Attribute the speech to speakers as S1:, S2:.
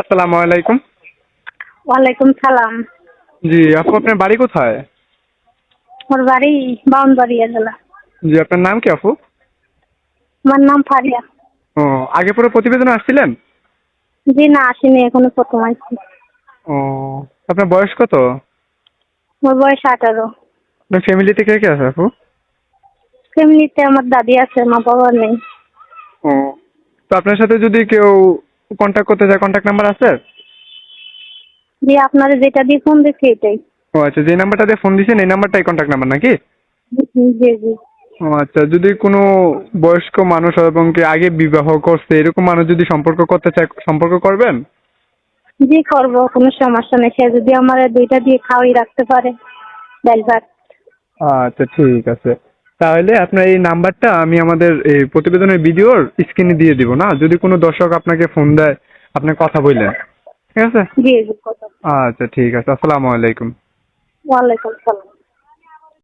S1: আসসালামু আলাইকুম।
S2: ওয়ালাইকুম সালাম।
S1: জি আপু আপনার বাড়ি কোথায়?
S2: আমার বাড়ি বাউনবাড়িয়া জেলা।
S1: জি আপনার নাম কি আপু?
S2: আমার নাম ফারিয়া।
S1: ও আগে পুরো প্রতিবেদনে আসছিলেন?
S2: জি না আসিনি এখনও প্রথম আসছি।
S1: ও আপনার বয়স কত?
S2: আমার বয়স আঠারো।
S1: আপনার ফ্যামিলিতে কে কে আছে আপু?
S2: ফ্যামিলিতে আমার দাদি আছে মা বাবা নেই।
S1: ও তো আপনার সাথে যদি কেউ কন্ট্যাক্ট করতে চায় কন্ট্যাক্ট নাম্বার আছে?
S2: জি আপনারা যেটা দিয়ে ফোন দিচ্ছি এটাই।
S1: ও আচ্ছা যে নাম্বারটা দিয়ে ফোন দিয়েছেন এই নাম্বারটাই কন্ট্যাক্ট নাম্বার নাকি?
S2: জি জি
S1: ও আচ্ছা যদি কোনো বয়স্ক মানুষ এবং কি আগে বিবাহ করছে এরকম মানুষ যদি সম্পর্ক করতে চায় সম্পর্ক করবেন?
S2: জি করব কোনো সমস্যা নেই। সে যদি আমার দুইটা দিয়ে খাওয়াই রাখতে পারে ডাল ভাত
S1: আচ্ছা ঠিক আছে। তাহলে আপনার এই নাম্বারটা আমি আমাদের এই প্রতিবেদনের ভিডিওর স্ক্রিনে দিয়ে দিব না? যদি কোনো দর্শক আপনাকে ফোন দেয় আপনি কথা বললেন ঠিক আছে?
S2: জি জি কথা
S1: আচ্ছা ঠিক আছে। আসসালামু আলাইকুম।
S2: ওয়ালাইকুম সালাম